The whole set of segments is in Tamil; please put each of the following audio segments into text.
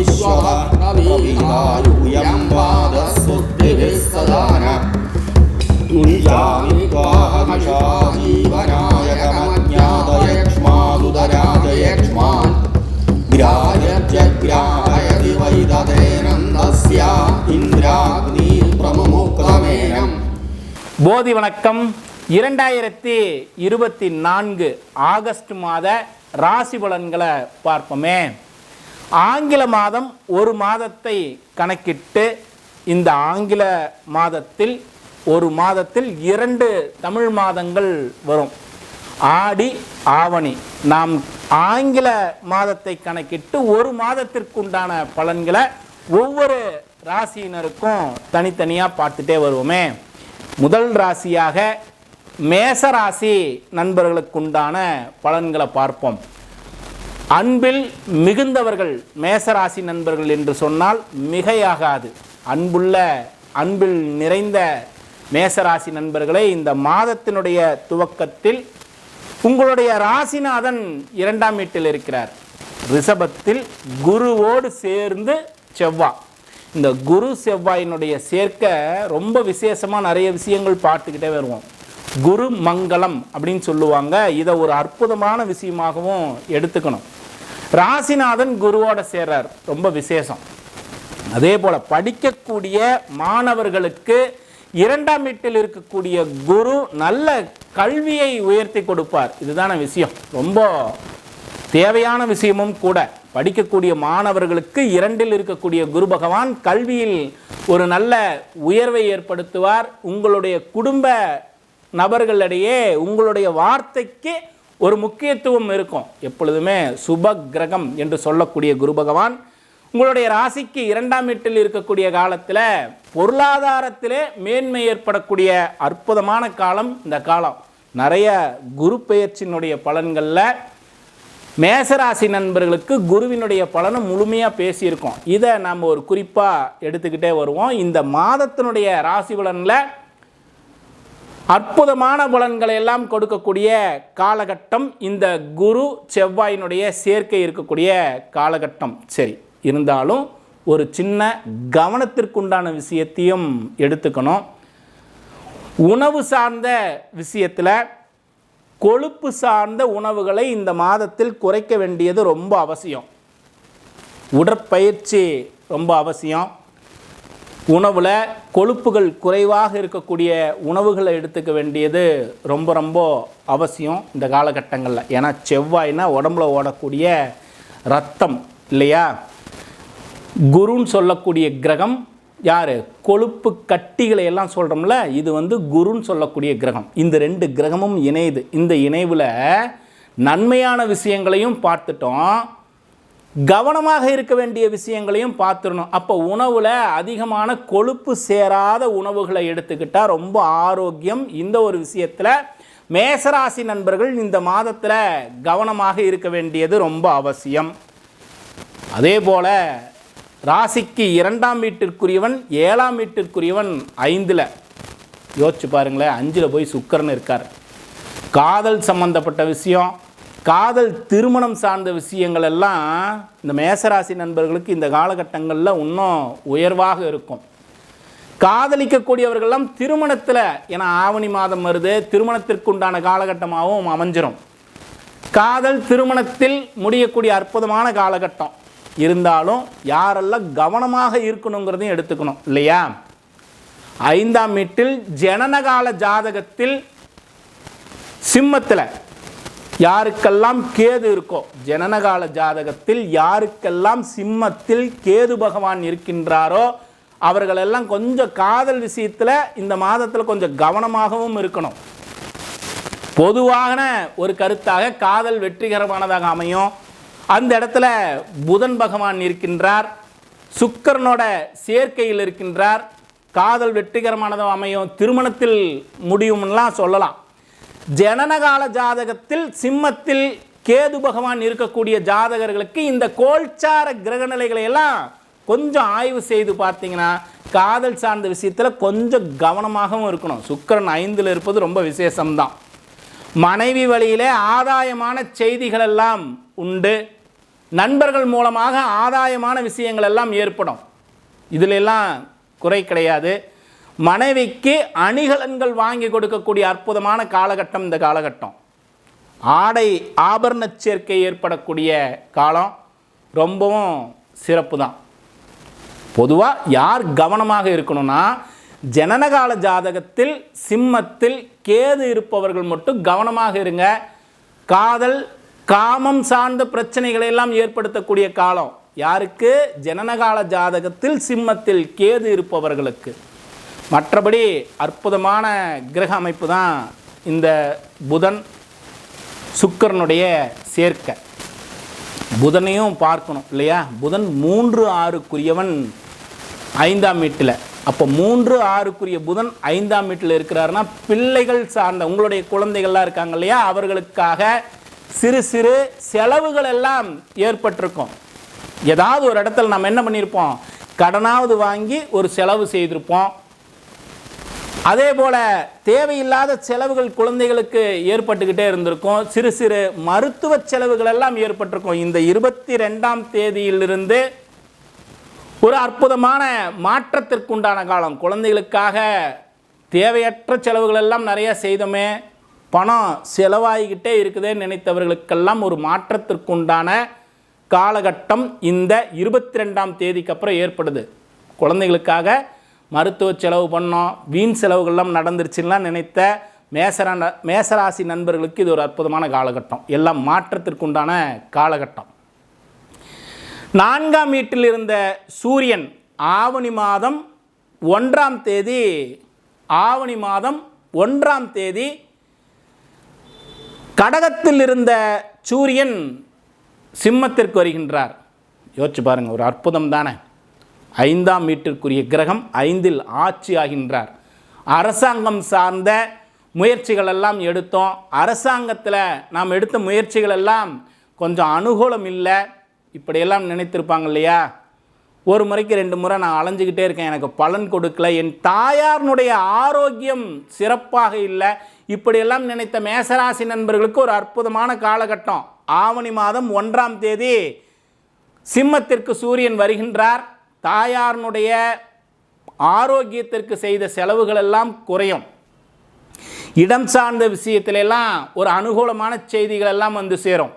विश्वभद्रवीणायुयं पादस्तुतिभिः सदा न मुञ्जामि त्वाहमिषा जीवनायकमज्ञातयक्ष्मादुदराजयक्ष्मान् ग्राह्यत्यग्राहयति वै तदेनन्दस्य इन्द्राग्निप्रमुक्तमेनम् போதி வணக்கம் இரண்டாயிரத்தி இருபத்தி நான்கு ஆகஸ்ட் மாத ராசி பலன்களை பார்ப்போமே ஆங்கில மாதம் ஒரு மாதத்தை கணக்கிட்டு இந்த ஆங்கில மாதத்தில் ஒரு மாதத்தில் இரண்டு தமிழ் மாதங்கள் வரும். ஆடி ஆவணி. நாம் ஆங்கில மாதத்தை கணக்கிட்டு ஒரு மாதத்திற்குண்டான பலன்களை ஒவ்வொரு ராசியினருக்கும் தனித்தனியாக பார்த்துட்டே வருவோமே. முதல் ராசியாக மேச ராசி நண்பர்களுக்குண்டான பலன்களை பார்ப்போம். அன்பில் மிகுந்தவர்கள் மேசராசி நண்பர்கள் என்று சொன்னால் மிகையாகாது. அன்புள்ள அன்பில் நிறைந்த மேசராசி நண்பர்களே இந்த மாதத்தினுடைய துவக்கத்தில் உங்களுடைய ராசிநாதன் இரண்டாம் வீட்டில் இருக்கிறார். ரிஷபத்தில் குருவோடு சேர்ந்து செவ்வாய் இந்த குரு செவ்வாயினுடைய சேர்க்க ரொம்ப விசேஷமாக நிறைய விஷயங்கள் பார்த்துக்கிட்டே வருவோம். குரு மங்களம் அப்படின்னு சொல்லுவாங்க. இதை ஒரு அற்புதமான விஷயமாகவும் எடுத்துக்கணும். ராசிநாதன் குருவோட சேர்றார். ரொம்ப விசேஷம். அதே போல் படிக்கக்கூடிய மாணவர்களுக்கு இரண்டாம் வீட்டில் இருக்கக்கூடிய குரு நல்ல கல்வியை உயர்த்தி கொடுப்பார். இதுதான விஷயம். ரொம்ப தேவையான விஷயமும் கூட. படிக்கக்கூடிய மாணவர்களுக்கு இரண்டில் இருக்கக்கூடிய குரு பகவான் கல்வியில் ஒரு நல்ல உயர்வை ஏற்படுத்துவார். உங்களுடைய குடும்ப நபர்களிடையே உங்களுடைய வார்த்தைக்கு ஒரு முக்கியத்துவம் இருக்கும். எப்பொழுதுமே சுப கிரகம் என்று சொல்லக்கூடிய குரு பகவான் உங்களுடைய ராசிக்கு இரண்டாம் வீட்டில் இருக்கக்கூடிய காலத்தில் பொருளாதாரத்திலே மேன்மை ஏற்படக்கூடிய அற்புதமான காலம் இந்த காலம். நிறைய குரு பெயர்ச்சியினுடைய பலன்களில் மேசராசி நண்பர்களுக்கு குருவினுடைய பலனை முழுமையாக பேசியிருக்கோம். இதை நாம் ஒரு குறிப்பாக எடுத்துக்கிட்டே வருவோம். இந்த மாதத்தினுடைய ராசி பலனில் அற்புதமான பலன்களை எல்லாம் கொடுக்கக்கூடிய காலகட்டம் இந்த குரு செவ்வாயினுடைய சேர்க்கை இருக்கக்கூடிய காலகட்டம். சரி இருந்தாலும் ஒரு சின்ன கவனத்திற்குண்டான விஷயத்தையும் எடுத்துக்கணும். உணவு சார்ந்த விஷயத்தில் கொழுப்பு சார்ந்த உணவுகளை இந்த மாதத்தில் குறைக்க வேண்டியது ரொம்ப அவசியம். உடற்பயிற்சி ரொம்ப அவசியம். உணவில் கொழுப்புகள் குறைவாக இருக்கக்கூடிய உணவுகளை எடுத்துக்க வேண்டியது ரொம்ப ரொம்ப அவசியம் இந்த காலகட்டங்களில். ஏன்னா செவ்வாய்னா உடம்புல ஓடக்கூடிய ரத்தம் இல்லையா? குருன்னு சொல்லக்கூடிய கிரகம் யார்? கொழுப்பு கட்டிகளை எல்லாம் சொல்கிறோம்ல இது வந்து குருன்னு சொல்லக்கூடிய கிரகம். இந்த ரெண்டு கிரகமும் இணையுது. இந்த இணைவில் நன்மையான விஷயங்களையும் பார்த்துட்டோம். கவனமாக இருக்க வேண்டிய விஷயங்களையும் பார்த்துடணும். அப்போ உணவில் அதிகமான கொழுப்பு சேராத உணவுகளை எடுத்துக்கிட்டால் ரொம்ப ஆரோக்கியம். இந்த ஒரு விஷயத்தில் மேசராசி நண்பர்கள் இந்த மாதத்தில் கவனமாக இருக்க வேண்டியது ரொம்ப அவசியம். அதே போல் ராசிக்கு இரண்டாம் வீட்டிற்குரியவன் ஏழாம் வீட்டிற்குரியவன் ஐந்தில். யோசிச்சு பாருங்களேன் அஞ்சில் போய் சுக்கரன் இருக்கார். காதல் சம்பந்தப்பட்ட விஷயம் காதல் திருமணம் சார்ந்த விஷயங்கள் எல்லாம் இந்த மேசராசி நண்பர்களுக்கு இந்த காலகட்டங்களில் இன்னும் உயர்வாக இருக்கும். காதலிக்கக்கூடியவர்கள்லாம் திருமணத்தில் ஏன்னா ஆவணி மாதம் வருது திருமணத்திற்கு உண்டான காலகட்டமாகவும் அமைஞ்சிரும். காதல் திருமணத்தில் முடியக்கூடிய அற்புதமான காலகட்டம். இருந்தாலும் யாரெல்லாம் கவனமாக இருக்கணுங்கிறதையும் எடுத்துக்கணும் இல்லையா? ஐந்தாம் வீட்டில் ஜனனகால ஜாதகத்தில் சிம்மத்தில் யாருக்கெல்லாம் கேது இருக்கோ ஜனனகால ஜாதகத்தில் யாருக்கெல்லாம் சிம்மத்தில் கேது பகவான் இருக்கின்றாரோ அவர்களெல்லாம் கொஞ்சம் காதல் விஷயத்தில் இந்த மாதத்தில் கொஞ்சம் கவனமாகவும் இருக்கணும். பொதுவான ஒரு கருத்தாக காதல் வெற்றிகரமானதாக அமையும். அந்த இடத்துல புதன் பகவான் இருக்கின்றார் சுக்கரனோட சேர்க்கையில் இருக்கின்றார் காதல் வெற்றிகரமானதாக அமையும் திருமணத்தில் முடியும்லாம் சொல்லலாம். ஜனனகால ஜாதகத்தில் சிம்மத்தில் கேது பகவான் இருக்கக்கூடிய ஜாதகர்களுக்கு இந்த கோல்சார கிரகநிலைகளை எல்லாம் கொஞ்சம் ஆய்வு செய்து பார்த்தீங்கன்னா காதல் சார்ந்த விஷயத்தில் கொஞ்சம் கவனமாகவும் இருக்கணும். சுக்கரன் ஐந்தில் இருப்பது ரொம்ப விசேஷம்தான். மனைவி வழியிலே ஆதாயமான செய்திகள் எல்லாம் உண்டு. நண்பர்கள் மூலமாக ஆதாயமான விஷயங்கள் எல்லாம் ஏற்படும். இதிலெல்லாம் குறை கிடையாது. மனைவிக்கு அணிகலன்கள் வாங்கி கொடுக்கக்கூடிய அற்புதமான காலகட்டம் இந்த காலகட்டம். ஆடை ஆபரண சேர்க்கை ஏற்படக்கூடிய காலம் ரொம்பவும் சிறப்பு தான் பொதுவாக யார் கவனமாக இருக்கணும்னா ஜனனகால ஜாதகத்தில் சிம்மத்தில் கேது இருப்பவர்கள் மட்டும் கவனமாக இருங்க. காதல் காமம் சார்ந்த பிரச்சனைகளை எல்லாம் ஏற்படுத்தக்கூடிய காலம். யாருக்கு? ஜனனகால ஜாதகத்தில் சிம்மத்தில் கேது இருப்பவர்களுக்கு. மற்றபடி அற்புதமான கிரக அமைப்பு தான் இந்த புதன் சுக்கிரனுடைய சேர்க்கை. புதனையும் பார்க்கணும் இல்லையா? புதன் மூன்று ஆறுக்குரியவன் ஐந்தாம் வீட்டில். அப்போ மூன்று ஆறுக்குரிய புதன் ஐந்தாம் வீட்டில் இருக்கிறாருன்னா பிள்ளைகள் சார்ந்த உங்களுடைய குழந்தைகள்லாம் இருக்காங்க இல்லையா? அவர்களுக்காக சிறு சிறு செலவுகள் எல்லாம் ஏற்பட்டிருக்கும். ஏதாவது ஒரு இடத்துல நம்ம என்ன பண்ணியிருப்போம்? கடனாவது வாங்கி ஒரு செலவு செய்திருப்போம். அதே போல் தேவையில்லாத செலவுகள் குழந்தைகளுக்கு ஏற்பட்டுக்கிட்டே இருந்திருக்கும். சிறு சிறு மருத்துவ செலவுகள் எல்லாம் ஏற்பட்டிருக்கும். இந்த இருபத்தி ரெண்டாம் தேதியிலிருந்து ஒரு அற்புதமான மாற்றத்திற்குண்டான காலம். குழந்தைகளுக்காக தேவையற்ற செலவுகள் எல்லாம் நிறைய செய்தோமே பணம் செலவாகிக்கிட்டே இருக்குதே நினைத்தவர்களுக்கெல்லாம் ஒரு மாற்றத்திற்குண்டான காலகட்டம் இந்த இருபத்தி ரெண்டாம் தேதிக்கு அப்புறம் ஏற்படுது. குழந்தைகளுக்காக மருத்துவ செலவு பண்ணோம் வீண் செலவுகள்லாம் நடந்துருச்சுலாம் நினைத்த மேசரா மேசராசி நண்பர்களுக்கு இது ஒரு அற்புதமான காலகட்டம். எல்லாம் மாற்றத்திற்குண்டான காலகட்டம். நான்காம் வீட்டில் இருந்த சூரியன் ஆவணி மாதம் ஒன்றாம் தேதி ஆவணி மாதம் ஒன்றாம் தேதி கடகத்தில் இருந்த சூரியன் சிம்மத்திற்கு வருகின்றார். யோசிச்சு பாருங்கள் ஒரு அற்புதம் தானே. ஐந்தாம் வீட்டிற்குரிய கிரகம் ஐந்தில் ஆட்சி ஆகின்றார். அரசாங்கம் சார்ந்த முயற்சிகள் எல்லாம் எடுத்தோம். அரசாங்கத்தில் நாம் எடுத்த முயற்சிகள் எல்லாம் கொஞ்சம் அனுகூலம் இல்லை. இப்படியெல்லாம் நினைத்திருப்பாங்க இல்லையா? ஒரு முறைக்கு ரெண்டு முறை நான் அலைஞ்சிக்கிட்டே இருக்கேன். எனக்கு பலன் கொடுக்கல. என் தாயாரினுடைய ஆரோக்கியம் சிறப்பாக இல்லை. இப்படியெல்லாம் நினைத்த மேசராசி நண்பர்களுக்கு ஒரு அற்புதமான காலகட்டம். ஆவணி மாதம் ஒன்றாம் தேதி சிம்மத்திற்கு சூரியன் வருகின்றார். தாயாரினுடைய ஆரோக்கியத்திற்கு செய்த செலவுகள் எல்லாம் குறையும். இடம் சார்ந்த விஷயத்திலெல்லாம் ஒரு அனுகூலமான செய்திகள் எல்லாம் வந்து சேரும்.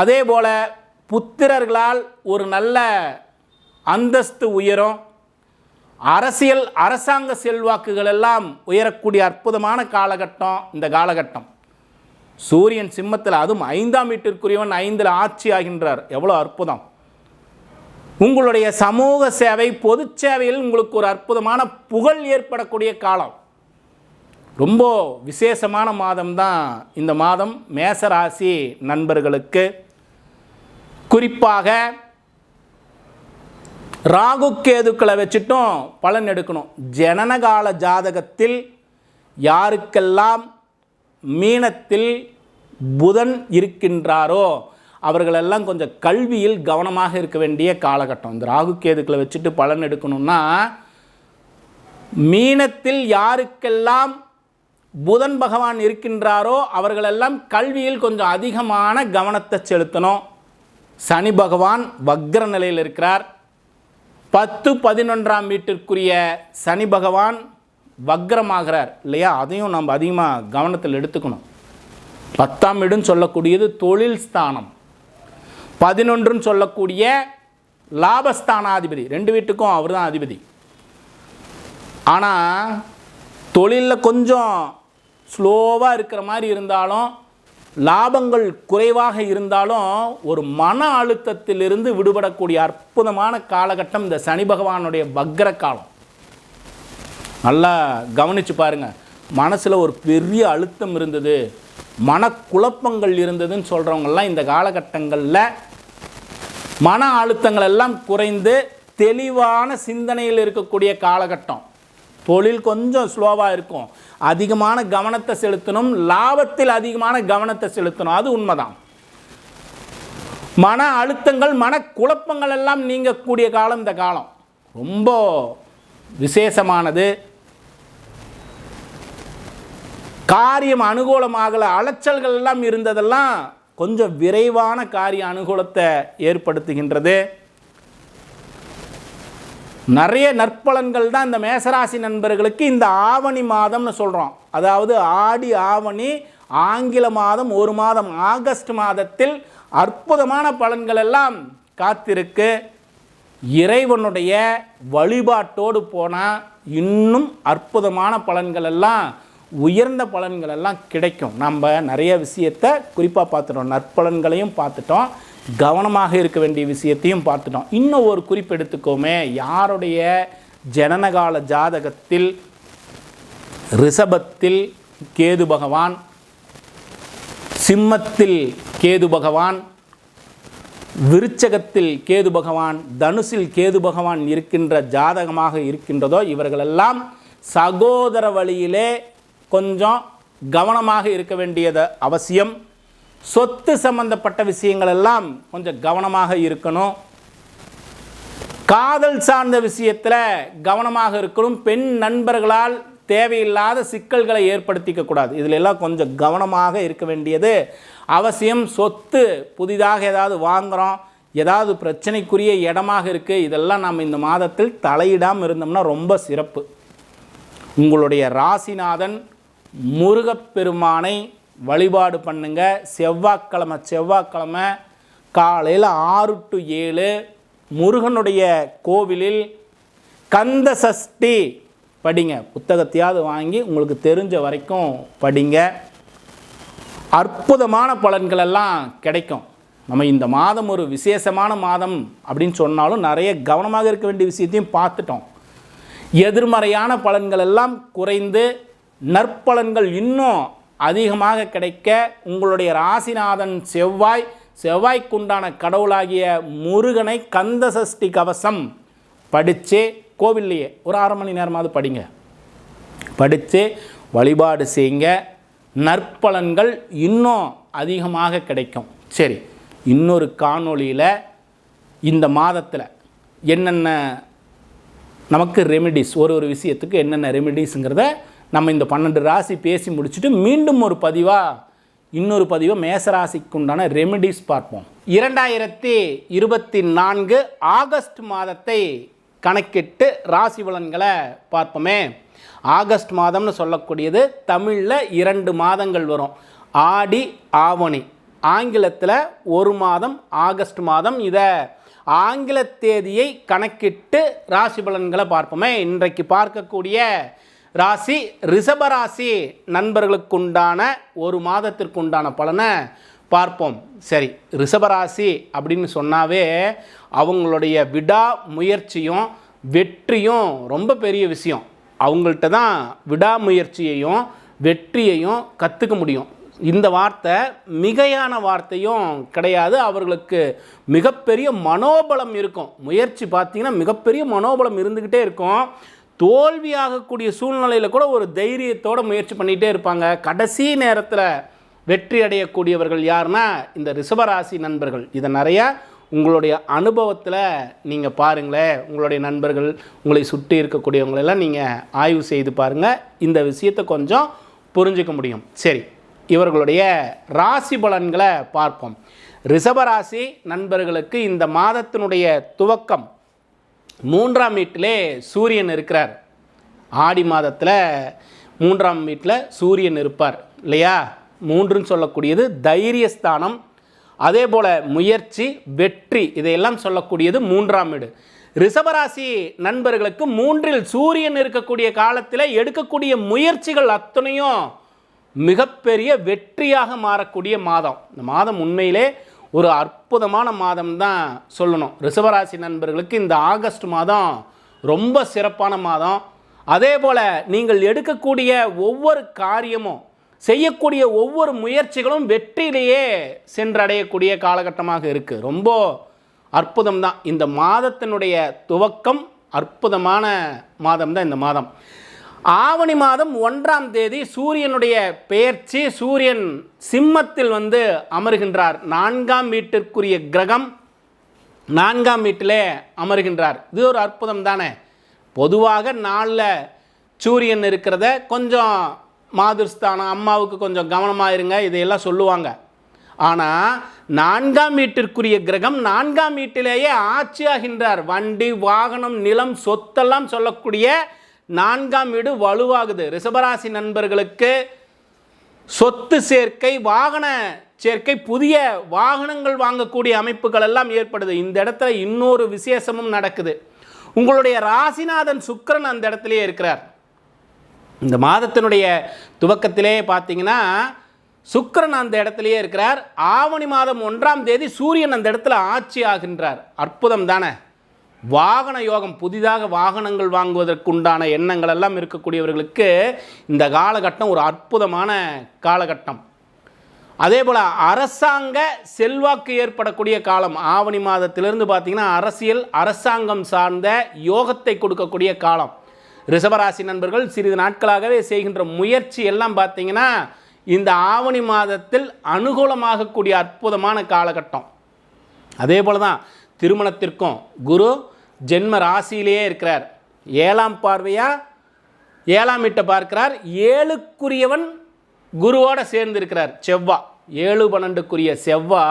அதே போல் புத்திரர்களால் ஒரு நல்ல அந்தஸ்து உயரும். அரசியல் அரசாங்க செல்வாக்குகள் எல்லாம் உயரக்கூடிய அற்புதமான காலகட்டம் இந்த காலகட்டம். சூரியன் சிம்மத்தில் அதுவும் ஐந்தாம் வீட்டிற்குரியவன் ஐந்தில் ஆட்சி ஆகின்றார். எவ்வளோ அற்புதம். உங்களுடைய சமூக சேவை பொது சேவையில் உங்களுக்கு ஒரு அற்புதமான புகழ் ஏற்படக்கூடிய காலம். ரொம்ப விசேஷமான மாதம் தான் இந்த மாதம். மேசராசி நண்பர்களுக்கு குறிப்பாக ராகு கேதுக்களை வச்சுட்டும் பலன் எடுக்கணும். ஜனனகால ஜாதகத்தில் யாருக்கெல்லாம் மீனத்தில் புதன் இருக்கின்றாரோ அவர்களெல்லாம் கொஞ்சம் கல்வியில் கவனமாக இருக்க வேண்டிய காலகட்டம். இந்த ராகு கேதுக்களை வச்சுட்டு பலன் எடுக்கணும்னா மீனத்தில் யாருக்கெல்லாம் புதன் பகவான் இருக்கின்றாரோ அவர்களெல்லாம் கல்வியில் கொஞ்சம் அதிகமான கவனத்தை செலுத்தணும். சனி பகவான் வக்ர நிலையில் இருக்கிறார். பத்து பதினொன்றாம் வீட்டிற்குரிய சனி பகவான் வக்ரமாகிறார் இல்லையா? அதையும் நம்ம அதிகமாக கவனத்தில் எடுத்துக்கணும். பத்தாம் வீடுன்னு சொல்லக்கூடியது தொழில் ஸ்தானம். பதினொன்றுன்னு சொல்லக்கூடிய லாபஸ்தானாதிபதி. ரெண்டு வீட்டுக்கும் அவர் தான் அதிபதி. ஆனால் தொழிலில் கொஞ்சம் ஸ்லோவாக இருக்கிற மாதிரி இருந்தாலும் லாபங்கள் குறைவாக இருந்தாலும் ஒரு மன அழுத்தத்திலிருந்து விடுபடக்கூடிய அற்புதமான காலகட்டம் இந்த சனி பகவானுடைய வக்ர காலம். நல்லா கவனித்து பாருங்கள் மனசில் ஒரு பெரிய அழுத்தம் இருந்தது. மனக்குழப்பங்கள் இருந்ததுன்னு சொல்கிறவங்கெல்லாம் இந்த காலகட்டங்களில் மன அழுத்தங்கள் எல்லாம் குறைந்து தெளிவான சிந்தனையில் இருக்கக்கூடிய காலகட்டம். தொழில் கொஞ்சம் ஸ்லோவாக இருக்கும். அதிகமான கவனத்தை செலுத்தணும். லாபத்தில் அதிகமான கவனத்தை செலுத்தணும். அது உண்மைதான். மன அழுத்தங்கள் மனக்குழப்பங்கள் எல்லாம் நீங்கக்கூடிய காலம் இந்த காலம். ரொம்ப விசேஷமானது. காரியம் அனுகூலமாகல அலைச்சல்கள் எல்லாம் இருந்ததெல்லாம் கொஞ்சம் விரைவான காரிய அனுகூலத்தை ஏற்படுத்துகின்றது. நிறைய நற்பலன்கள் தான் இந்த மேசராசி நண்பர்களுக்கு இந்த ஆவணி மாதம்னு சொல்கிறோம் அதாவது ஆடி ஆவணி ஆங்கில மாதம் ஒரு மாதம் ஆகஸ்ட் மாதத்தில் அற்புதமான பலன்கள் எல்லாம் காத்திருக்கு. இறைவனுடைய வழிபாட்டோடு போனால் இன்னும் அற்புதமான பலன்கள் எல்லாம் உயர்ந்த பலன்கள் எல்லாம் கிடைக்கும். நம்ம நிறைய விஷயத்தை குறிப்பாக பார்த்துட்டோம். நற்பலன்களையும் பார்த்துட்டோம். கவனமாக இருக்க வேண்டிய விஷயத்தையும் பார்த்துட்டோம். இன்னும் ஒரு குறிப்பு எடுத்துக்கோமே. யாருடைய ஜனனகால ஜாதகத்தில் ரிஷபத்தில் கேது பகவான் சிம்மத்தில் கேது பகவான் விருச்சகத்தில் கேது பகவான் தனுசில் கேது பகவான் இருக்கின்ற ஜாதகமாக இருக்கின்றதோ இவர்களெல்லாம் சகோதர வழியிலே கொஞ்சம் கவனமாக இருக்க வேண்டியது அவசியம். சொத்து சம்பந்தப்பட்ட விஷயங்கள் எல்லாம் கொஞ்சம் கவனமாக இருக்கணும். காதல் சார்ந்த விஷயத்தில் கவனமாக இருக்கணும். பெண் நண்பர்களால் தேவையில்லாத சிக்கல்களை ஏற்படுத்திக்க கூடாது. இதில் எல்லாம் கொஞ்சம் கவனமாக இருக்க வேண்டியது அவசியம். சொத்து புதிதாக ஏதாவது வாங்குகிறோம் ஏதாவது பிரச்சனைக்குரிய இடமாக இருக்குது இதெல்லாம் நம்ம இந்த மாதத்தில் தலையிடாமல் இருந்தோம்னா ரொம்ப சிறப்பு. உங்களுடைய ராசிநாதன் முருகப்பெருமானை வழிபாடு பண்ணுங்க. செவ்வாய்க்கிழமை செவ்வாய்க்கிழமை காலையில் ஆறு டு ஏழு முருகனுடைய கோவிலில் கந்த சஷ்டி படிங்க. புத்தகத்தையாவது வாங்கி உங்களுக்கு தெரிஞ்ச வரைக்கும் படிங்க. அற்புதமான பலன்கள் எல்லாம் கிடைக்கும். நம்ம இந்த மாதம் ஒரு விசேஷமான மாதம் அப்படின்னு சொன்னாலும் நிறைய கவனமாக இருக்க வேண்டிய விஷயத்தையும் பார்த்துட்டோம். எதிர்மறையான பலன்கள் எல்லாம் குறைந்து நற்பலன்கள் இன்னும் அதிகமாக கிடைக்க உங்களுடைய ராசிநாதன் செவ்வாய் செவ்வாய்க்குண்டான கடவுளாகிய முருகனை கந்த சஷ்டி கவசம் படித்து கோவில்லையே ஒரு அரை மணி நேரமாவது படிங்க. படித்து வழிபாடு செய்யுங்க. நற்பலன்கள் இன்னும் அதிகமாக கிடைக்கும். சரி இன்னொரு காணொளியில் இந்த மாதத்தில் என்னென்ன நமக்கு ரெமிடிஸ் ஒரு ஒரு விஷயத்துக்கு என்னென்ன ரெமிடிஸுங்கிறத நம்ம இந்த பன்னெண்டு ராசி பேசி முடிச்சுட்டு மீண்டும் ஒரு பதிவாக இன்னொரு பதிவை மேசராசிக்கு உண்டான ரெமிடிஸ் பார்ப்போம். இரண்டாயிரத்தி இருபத்தி நான்கு ஆகஸ்ட் மாதத்தை கணக்கிட்டு ராசி பலன்களை பார்ப்போமே. ஆகஸ்ட் மாதம்னு சொல்லக்கூடியது தமிழில் இரண்டு மாதங்கள் வரும். ஆடி ஆவணி. ஆங்கிலத்தில் ஒரு மாதம் ஆகஸ்ட் மாதம். இதை ஆங்கில தேதியை கணக்கிட்டு ராசி பலன்களை பார்ப்போமே. இன்றைக்கு பார்க்கக்கூடிய ராசி ரிஷபராசி நண்பர்களுக்குண்டான ஒரு மாதத்திற்குண்டான பலனை பார்ப்போம். சரி ரிஷபராசி அப்படின்னு சொன்னாவே அவங்களுடைய விடா முயற்சியும் வெற்றியும் ரொம்ப பெரிய விஷயம். அவங்கள்ட்ட தான் விடாமுயற்சியையும் வெற்றியையும் கற்றுக்க முடியும். இந்த வார்த்தை மிகையான வார்த்தையும் கிடையாது. அவர்களுக்கு மிகப்பெரிய மனோபலம் இருக்கும். முயற்சி பார்த்தீங்கன்னா மிகப்பெரிய மனோபலம் இருந்துக்கிட்டே இருக்கும். தோல்வியாகக்கூடிய சூழ்நிலையில் கூட ஒரு தைரியத்தோட முயற்சி பண்ணிகிட்டே இருப்பாங்க. கடைசி நேரத்தில் வெற்றி அடையக்கூடியவர்கள் யாருன்னா இந்த ரிஷபராசி நண்பர்கள். இதை நிறையா உங்களுடைய அனுபவத்தில் நீங்கள் பாருங்களேன். உங்களுடைய நண்பர்கள் உங்களை சுற்றி இருக்கக்கூடியவங்களெல்லாம் நீங்கள் ஆய்வு செய்து பாருங்கள் இந்த விஷயத்தை கொஞ்சம் புரிஞ்சுக்க முடியும். சரி இவர்களுடைய ராசி பலன்களை பார்ப்போம். ரிஷபராசி நண்பர்களுக்கு இந்த மாதத்தினுடைய துவக்கம் மூன்றாம் வீட்டிலே சூரியன் இருக்கிறார். ஆடி மாதத்தில் மூன்றாம் வீட்டில் சூரியன் இருப்பார் இல்லையா? மூன்றுன்னு சொல்லக்கூடியது தைரியஸ்தானம் அதே போல் முயற்சி வெற்றி இதையெல்லாம் சொல்லக்கூடியது மூன்றாம் வீடு. ரிஷபராசி நண்பர்களுக்கு மூன்றில் சூரியன் இருக்கக்கூடிய காலத்தில் எடுக்கக்கூடிய முயற்சிகள் அத்தனையும் மிகப்பெரிய வெற்றியாக மாறக்கூடிய மாதம். இந்த மாதம் உண்மையிலே ஒரு அற்புதமான மாதம் தான் சொல்லணும். ரிஷபராசி நண்பர்களுக்கு இந்த ஆகஸ்ட் மாதம் ரொம்ப சிறப்பான மாதம். அதே போல் நீங்கள் எடுக்கக்கூடிய ஒவ்வொரு காரியமும் செய்யக்கூடிய ஒவ்வொரு முயற்சிகளும் வெற்றியிலேயே சென்றடையக்கூடிய காலகட்டமாக இருக்குது ரொம்ப அற்புதம் தான். இந்த மாதத்தினுடைய துவக்கம் அற்புதமான மாதம் தான் இந்த மாதம். ஆவணி மாதம் ஒன்றாம் தேதி சூரியனுடைய பெயர்ச்சி சூரியன் சிம்மத்தில் வந்து அமர்கின்றார். நான்காம் வீட்டிற்குரிய கிரகம் நான்காம் வீட்டிலே அமர்கின்றார். இது ஒரு அற்புதம் தானே? பொதுவாக நாளில் சூரியன் இருக்கிறத கொஞ்சம் மாதுர்ஸ்தானம் அம்மாவுக்கு கொஞ்சம் கவனமாக இருங்க இதையெல்லாம் சொல்லுவாங்க. ஆனால் நான்காம் வீட்டிற்குரிய கிரகம் நான்காம் வீட்டிலேயே ஆட்சியாகின்றார். வண்டி வாகனம் நிலம் சொத்தெல்லாம் சொல்லக்கூடிய நான்காம் வீடு வலுவாகுது. ரிஷபராசி நண்பர்களுக்கு சொத்து சேர்க்கை வாகன சேர்க்கை புதிய வாகனங்கள் வாங்கக்கூடிய அமைப்புகள் எல்லாம் ஏற்படுது. இந்த இடத்துல இன்னொரு விசேஷமும் நடக்குது. உங்களுடைய ராசிநாதன் சுக்கிரன் அந்த இடத்துலயே இருக்கிறார். இந்த மாதத்தினுடைய துவக்கத்திலே பார்த்தீங்கன்னா சுக்கரன் அந்த இடத்துலயே இருக்கிறார். ஆவணி மாதம் ஒன்றாம் தேதி சூரியன் அந்த இடத்துல ஆட்சி ஆகின்றார். அற்புதம் தானே? வாகன யோகம் புதிதாக வாகனங்கள் வாங்குவதற்குண்டான எண்ணங்கள் எல்லாம் இருக்கக்கூடியவர்களுக்கு இந்த காலகட்டம் ஒரு அற்புதமான காலகட்டம். அதே போல் அரசாங்க செல்வாக்கு ஏற்படக்கூடிய காலம் ஆவணி மாதத்திலிருந்து பார்த்திங்கன்னா அரசியல் அரசாங்கம் சார்ந்த யோகத்தை கொடுக்கக்கூடிய காலம். ரிஷபராசி நண்பர்கள் சிறிது நாட்களாகவே செய்கின்ற முயற்சி எல்லாம் பார்த்தீங்கன்னா இந்த ஆவணி மாதத்தில் அனுகூலமாகக்கூடிய அற்புதமான காலகட்டம். அதே போல தான் திருமணத்திற்கும் குரு ஜென்ம ராசியிலேயே இருக்கிறார். ஏழாம் பார்வையாக ஏழாம் இட்ட பார்க்கிறார். ஏழுக்குரியவன் குருவோட சேர்ந்திருக்கிறார். செவ்வா ஏழு பன்னெண்டுக்குரிய செவ்வா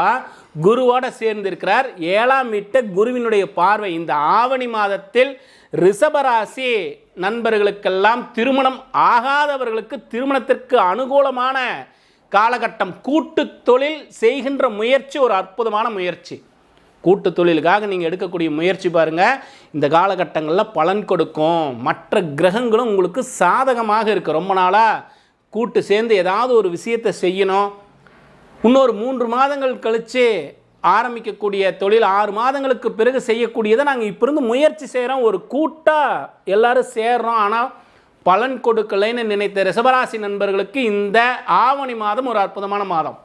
குருவோட சேர்ந்திருக்கிறார். ஏழாம் வீட்டை குருவினுடைய பார்வை. இந்த ஆவணி மாதத்தில் ரிஷபராசி நண்பர்களுக்கெல்லாம் திருமணம் ஆகாதவர்களுக்கு திருமணத்திற்கு அனுகூலமான காலகட்டம். கூட்டு தொழில் செய்கின்ற முயற்சி ஒரு அற்புதமான முயற்சி. கூட்டு தொழிலுக்காக நீங்கள் எடுக்கக்கூடிய முயற்சி பாருங்கள் இந்த காலகட்டங்களில் பலன் கொடுக்கும். மற்ற கிரகங்களும் உங்களுக்கு சாதகமாக இருக்குது ரொம்ப நாளாக கூட்டு சேர்ந்து ஏதாவது ஒரு விஷயத்தை செய்யணும். இன்னொரு மூன்று மாதங்கள் கழித்து ஆரம்பிக்கக்கூடிய தொழில் ஆறு மாதங்களுக்கு பிறகு செய்யக்கூடியதை நாங்கள் இப்போ இருந்து முயற்சி செய்கிறோம் ஒரு கூட்டாக எல்லோரும் சேர்றோம். ஆனால் பலன் கொடுக்கலைன்னு நினைத்த ரிஷபராசி நண்பர்களுக்கு இந்த ஆவணி மாதம் ஒரு அற்புதமான மாதம்.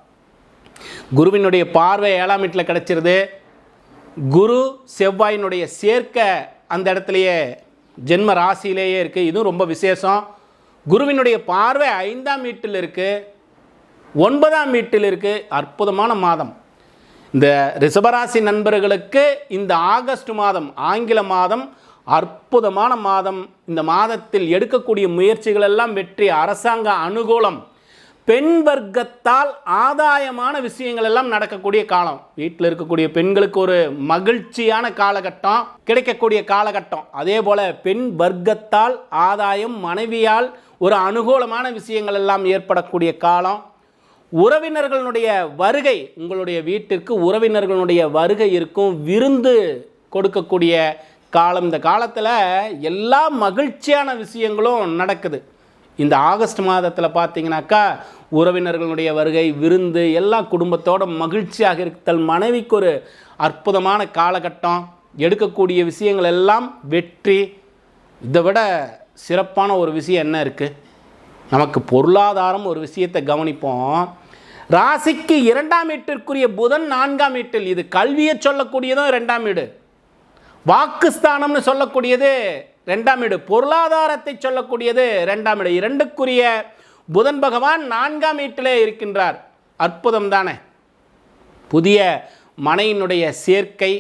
குருவினுடைய பார்வை ஏழாம் வீட்டில் கிடச்சிருது. குரு செவ்வாயினுடைய சேர்க்கை அந்த இடத்துலையே ஜென்ம ராசியிலேயே இருக்குது இதுவும் ரொம்ப விசேஷம். குருவினுடைய பார்வை ஐந்தாம் வீட்டில் இருக்குது ஒன்பதாம் வீட்டில் இருக்குது அற்புதமான மாதம். இந்த ரிஷபராசி நண்பர்களுக்கு இந்த ஆகஸ்ட் மாதம் ஆங்கில மாதம் அற்புதமான மாதம். இந்த மாதத்தில் எடுக்கக்கூடிய முயற்சிகள் எல்லாம் வெற்றி அரசாங்க அனுகூலம். பெண் வர்க்கத்தால் ஆதாயமான விஷயங்கள் எல்லாம் நடக்கக்கூடிய காலம். வீட்டில் இருக்கக்கூடிய பெண்களுக்கு ஒரு மகிழ்ச்சியான காலகட்டம் கிடைக்கக்கூடிய காலகட்டம். அதே போல் பெண் வர்க்கத்தால் ஆதாயம் மனைவியால் ஒரு அனுகூலமான விஷயங்கள் எல்லாம் ஏற்படக்கூடிய காலம். உறவினர்களுடைய வருகை உங்களுடைய வீட்டிற்கு உறவினர்களுடைய வருகை இருக்கும் விருந்து கொடுக்கக்கூடிய காலம். இந்த காலத்தில் எல்லா மகிழ்ச்சியான விஷயங்களும் நடக்குது. இந்த ஆகஸ்ட் மாதத்தில் பார்த்தீங்கன்னாக்கா உறவினர்களுடைய வருகை விருந்து எல்லா குடும்பத்தோட மகிழ்ச்சியாக இருத்தல் மனைவிக்கு ஒரு அற்புதமான காலகட்டம் எடுக்கக்கூடிய விஷயங்கள் எல்லாம் வெற்றி. இதை விட சிறப்பான ஒரு விஷயம் என்ன இருக்குது நமக்கு பொருளாதாரம் ஒரு விஷயத்தை கவனிப்போம். ராசிக்கு இரண்டாம் வீட்டிற்குரிய புதன் நான்காம் வீட்டில் இது கல்வியை சொல்லக்கூடியதும் இரண்டாம் வீடு. வாக்குஸ்தானம்னு சொல்லக்கூடியது ரெண்டாம் வீடு பொருளாதாரத்தை சொல்லக்கூடியது ரெண்டாம் வீடு இரண்டுக்குரிய புதன் பகவான் நான்காம் வீட்டிலே இருக்கின்றார். அற்புதம் தானே. புதிய மனையினுடைய சேர்க்கை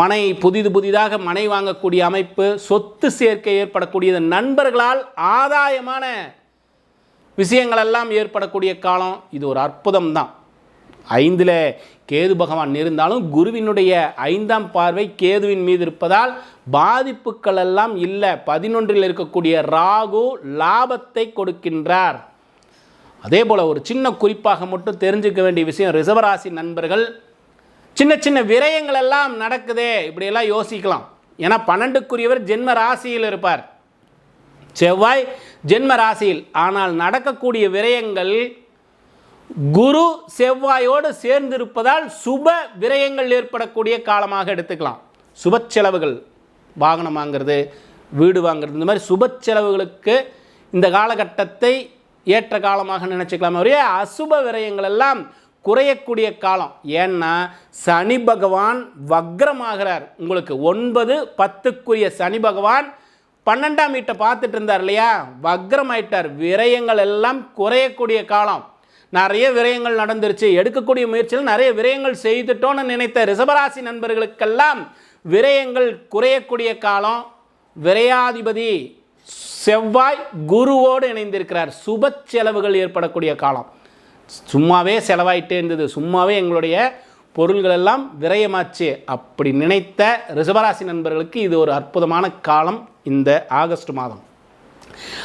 மனை புதிது புதிதாக மனை வாங்கக்கூடிய அமைப்பு சொத்து சேர்க்கை ஏற்படக்கூடியது. நண்பர்களால் ஆதாயமான விஷயங்களெல்லாம் ஏற்படக்கூடிய காலம். இது ஒரு அற்புதம் தான். ஐந்தில் கேது பகவான் இருந்தாலும் குருவினுடைய ஐந்தாம் பார்வை கேதுவின் மீது இருப்பதால் பாதிப்புகள் எல்லாம் இல்லை. பதினொன்றில் இருக்கக்கூடிய ராகு லாபத்தை கொடுக்கின்றார். அதே போல் ஒரு சின்ன குறிப்பாக மட்டும் தெரிஞ்சுக்க வேண்டிய விஷயம் ரிசவராசி நண்பர்கள் சின்ன சின்ன விரயங்கள் எல்லாம் நடக்குதே இப்படியெல்லாம் யோசிக்கலாம். ஏன்னா பன்னெண்டுக்குரியவர் ஜென்ம ராசியில் இருப்பார். செவ்வாய் ஜென்ம ராசியில். ஆனால் நடக்கக்கூடிய விரயங்கள் குரு செவ்வாயோடு சேர்ந்திருப்பதால் சுப விரயங்கள் ஏற்படக்கூடிய காலமாக எடுத்துக்கலாம். சுப செலவுகள். வாகனம் வாங்குறது வீடு வாங்குறது இந்த மாதிரி சுப செலவுகளுக்கு இந்த காலகட்டத்தை ஏற்ற காலமாக நினச்சிக்கலாம் ஒரே அசுப விரயங்கள் எல்லாம் குறையக்கூடிய காலம். ஏன்னா சனி பகவான் வக்ரமாகிறார். உங்களுக்கு ஒன்பது பத்துக்குரிய சனி பகவான் பன்னெண்டாம் வீட்டை பார்த்துட்டு இருந்தார் இல்லையா? வக்ரமாயிட்டார். விரயங்கள் எல்லாம் குறையக்கூடிய காலம். நிறைய விரயங்கள் நடந்துருச்சு. எடுக்கக்கூடிய முயற்சியில் நிறைய விரயங்கள் செய்துட்டோன்னு நினைத்த ரிசபராசி நண்பர்களுக்கெல்லாம் விரயங்கள் குறையக்கூடிய காலம் விரையாதிபதி செவ்வாய் குருவோடு இணைந்திருக்கிறார். சுப செலவுகள் ஏற்படக்கூடிய காலம். சும்மாவே செலவாயிட்டே இருந்தது. சும்மாவே எங்களுடைய பொருள்கள் எல்லாம் விரயமாச்சு அப்படி நினைத்த ரிஷபராசி நண்பர்களுக்கு இது ஒரு அற்புதமான காலம் இந்த ஆகஸ்ட் மாதம்.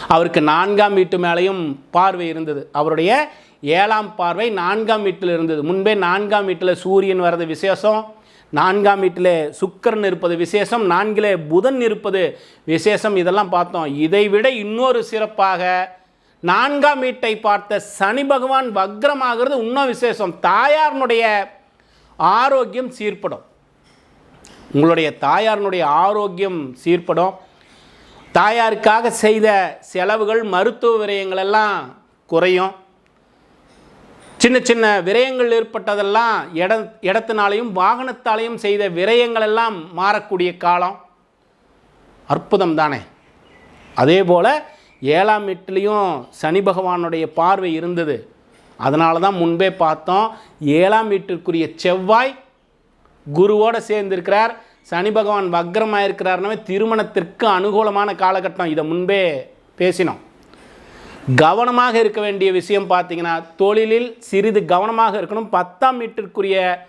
அவருக்கு நான்காம் வீட்டு மேலேயும் பார்வை இருந்தது. அவருடைய ஏழாம் பார்வை நான்காம் வீட்டில் இருந்தது. முன்பே நான்காம் வீட்டில் சூரியன் வர்றது விசேஷம். நான்காம் வீட்டில் சுக்கிரன் இருப்பது விசேஷம் நான்கிலே புதன் இருப்பது விசேஷம். இதெல்லாம் பார்த்தோம். இதை விட இன்னொரு சிறப்பாக நான்காம் வீட்டை பார்த்த சனி பகவான் வக்ரமாகிறது இன்னும் விசேஷம். தாயாரினுடைய ஆரோக்கியம் சீர்படும். உங்களுடைய தாயாரினுடைய ஆரோக்கியம் சீர்படும். தாயாருக்காக செய்த செலவுகள் மருத்துவ விரயங்கள் எல்லாம் குறையும். சின்ன சின்ன விரயங்கள் ஏற்பட்டதெல்லாம் இட இடத்தினாலையும் வாகனத்தாலையும் செய்த விரயங்கள் எல்லாம் மாறக்கூடிய காலம். அற்புதம் தானே அதே போல் ஏழாம் எட்டுலேயும் சனி பகவானுடைய பார்வை இருந்தது. அதனால தான் முன்பே பார்த்தோம் ஏழாம் வீட்டிற்குரிய செவ்வாய் குருவோடு சேர்ந்திருக்கிறார். சனி பகவான் வக்ரமாக இருக்கிறாருனவே திருமணத்திற்கு அனுகூலமான காலகட்டம். இதை முன்பே பேசினோம். கவனமாக இருக்க வேண்டிய விஷயம் பார்த்தீங்கன்னா தொழிலில் சிறிது கவனமாக இருக்கணும். பத்தாம் வீட்டிற்குரிய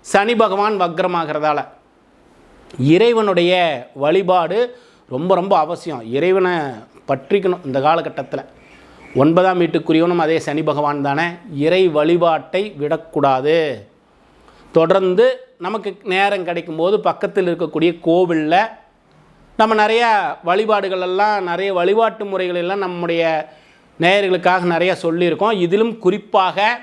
சனி பகவான் வக்ரமாகிறதால. இறைவனுடைய வழிபாடு ரொம்ப ரொம்ப அவசியம். இறைவனை பற்றிக்கணும் இந்த காலகட்டத்தில். ஒன்பதாம் வீட்டுக்குரியவனும் அதே சனி பகவான் தானே. இறை வழிபாட்டை விடக்கூடாது. தொடர்ந்து நமக்கு நேரம் கிடைக்கும்போது பக்கத்தில் இருக்கக்கூடிய கோவிலில் நம்ம நிறைய வழிபாடுகள் எல்லாம் நிறைய வழிபாட்டு முறைகளெல்லாம் நம்முடைய நேயர்களுக்காக நிறைய சொல்லியிருக்கோம். இதிலும் குறிப்பாக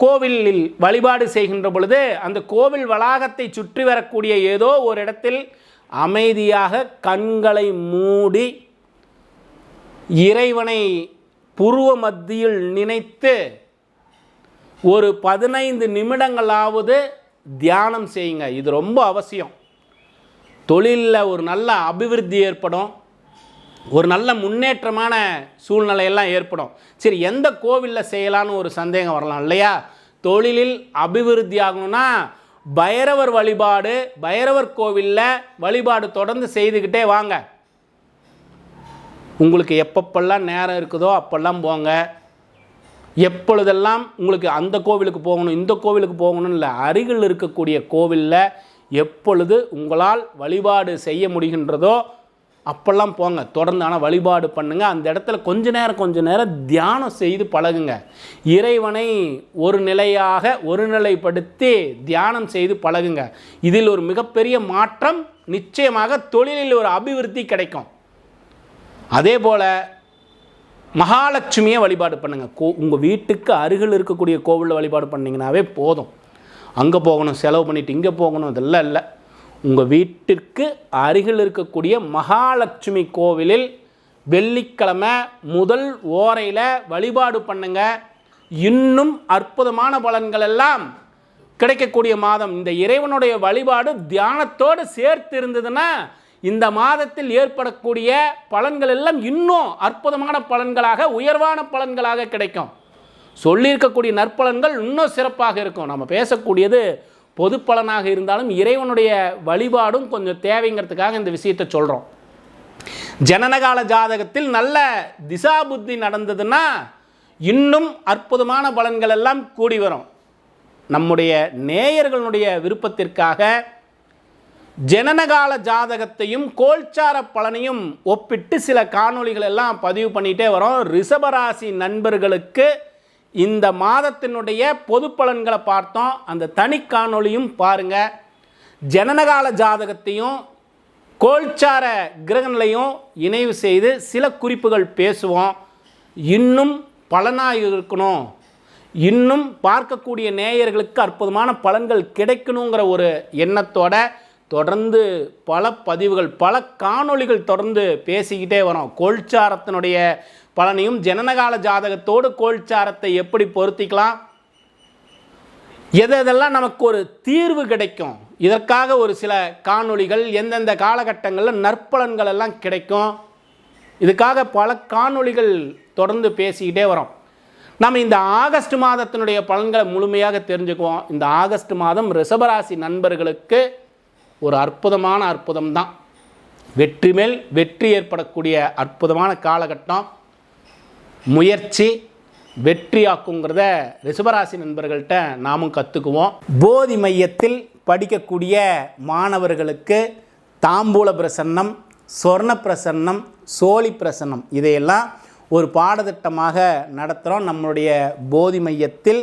கோவிலில் வழிபாடு செய்கின்ற பொழுது அந்த கோவில் வளாகத்தை சுற்றி வரக்கூடிய ஏதோ ஒரு இடத்தில் அமைதியாக கண்களை மூடி இறைவனை புருவ மத்தியில் நினைத்து ஒரு பதினைந்து நிமிடங்களாவது தியானம் செய்யுங்க. இது ரொம்ப அவசியம். தொழிலில் ஒரு நல்ல அபிவிருத்தி ஏற்படும். ஒரு நல்ல முன்னேற்றமான சூழ்நிலையெல்லாம் ஏற்படும். சரி எந்த கோவிலில் செய்யலான்னு ஒரு சந்தேகம் வரலாம் இல்லையா? தொழிலில் அபிவிருத்தி ஆகணும்னா பைரவர் வழிபாடு பைரவர் கோவிலில் வழிபாடு தொடர்ந்து செய்துக்கிட்டே வாங்க. உங்களுக்கு எப்பப்பெல்லாம் நேரம் இருக்குதோ அப்பெல்லாம் போங்க. எப்பொழுதெல்லாம் உங்களுக்கு அந்த கோவிலுக்கு போகணும் இந்த கோவிலுக்கு போகணும்னு இல்லை அருகில் இருக்கக்கூடிய கோவிலில் எப்பொழுது உங்களால் வழிபாடு செய்ய முடிகின்றதோ அப்பெல்லாம் போங்க தொடர்ந்து ஆனால் வழிபாடு பண்ணுங்க. அந்த இடத்துல கொஞ்ச நேரம் கொஞ்ச நேரம் தியானம் செய்து பழகுங்க. இறைவனை ஒரு நிலையாக ஒருநிலைப்படுத்தி தியானம் செய்து பழகுங்க. இதில் ஒரு மிகப்பெரிய மாற்றம் நிச்சயமாக தொழிலில் ஒரு அபிவிருத்தி கிடைக்கும். அதே போல் மகாலட்சுமியை வழிபாடு பண்ணுங்கள் கோ உங்கள் வீட்டுக்கு அருகில் இருக்கக்கூடிய கோவிலில் வழிபாடு பண்ணிங்கனாவே போதும். அங்கே போகணும் செலவு பண்ணிவிட்டு இங்கே போகணும் இதெல்லாம் இல்லை. உங்கள் வீட்டிற்கு அருகில் இருக்கக்கூடிய மகாலட்சுமி கோவிலில் வெள்ளிக்கிழமை முதல் ஓரையில் வழிபாடு பண்ணுங்க. இன்னும் அற்புதமான பலன்கள் எல்லாம் கிடைக்கக்கூடிய மாதம். இந்த இறைவனுடைய வழிபாடு தியானத்தோடு சேர்த்து இருந்ததுன்னா இந்த மாதத்தில் ஏற்படக்கூடிய பலன்கள் எல்லாம் இன்னும் அற்புதமான பலன்களாக உயர்வான பலன்களாக கிடைக்கும். சொல்லியிருக்கக்கூடிய நற்பலன்கள் இன்னும் சிறப்பாக இருக்கும். நம்ம பேசக்கூடியது பொது பலனாக இருந்தாலும் இறைவனுடைய வழிபாடும் கொஞ்சம் தேவைங்கிறதுக்காக இந்த விஷயத்தை சொல்கிறோம் ஜனனகால ஜாதகத்தில் நல்ல திசா புத்தி நடந்ததுன்னா இன்னும் அற்புதமான பலன்கள் எல்லாம் கூடி வரும். நம்முடைய நேயர்களுடைய விருப்பத்திற்காக ஜனனகால ஜாதகத்தையும் கோல்சார பலனையும் ஒப்பிட்டு சில காணொளிகள் எல்லாம் பதிவு பண்ணிகிட்டே வரோம். ரிஷபராசி நண்பர்களுக்கு இந்த மாதத்தினுடைய பொது பலன்களை பார்த்தோம். அந்த தனி காணொளியும் பாருங்கள் ஜனனகால ஜாதகத்தையும் கோல்சார கிரகங்களையும் இணைவு செய்து சில குறிப்புகள் பேசுவோம். இன்னும் பலனாக இருக்கணும். இன்னும் பார்க்கக்கூடிய நேயர்களுக்கு அற்புதமான பலன்கள் கிடைக்கணுங்கிற ஒரு எண்ணத்தோட தொடர்ந்து பல பதிவுகள் பல காணொளிகள் தொடர்ந்து பேசிக்கிட்டே வரோம். கோல்சாரத்தினுடைய பலனையும் ஜனனகால ஜாதகத்தோடு கோல்சாரத்தை எப்படி பொருத்திக்கலாம்? எது எதெல்லாம் நமக்கு ஒரு தீர்வு கிடைக்கும்? இதற்காக ஒரு சில காணொளிகள் எந்தெந்த காலகட்டங்களில் நற்பலன்கள் எல்லாம் கிடைக்கும்? இதுக்காக பல காணொளிகள் தொடர்ந்து பேசிக்கிட்டே வரோம். நம்ம இந்த ஆகஸ்ட் மாதத்தினுடைய பலன்களை முழுமையாக தெரிஞ்சுக்குவோம். இந்த ஆகஸ்ட் மாதம் ரிஷபராசி நண்பர்களுக்கு ஒரு அற்புதமான அற்புதம் தான் வெற்றி மேல் வெற்றி ஏற்படக்கூடிய அற்புதமான காலகட்டம். முயற்சி வெற்றியாக்குங்கிறத ரிஷபராசி நண்பர்கள்ட்ட நாமும் கற்றுக்குவோம் போதி மையத்தில் படிக்கக்கூடிய மாணவர்களுக்கு தாம்பூல பிரசன்னம் சொர்ண பிரசன்னம் சோழி பிரசன்னம் இதையெல்லாம் ஒரு பாடத்திட்டமாக நடத்துகிறோம் நம்மளுடைய போதி மையத்தில்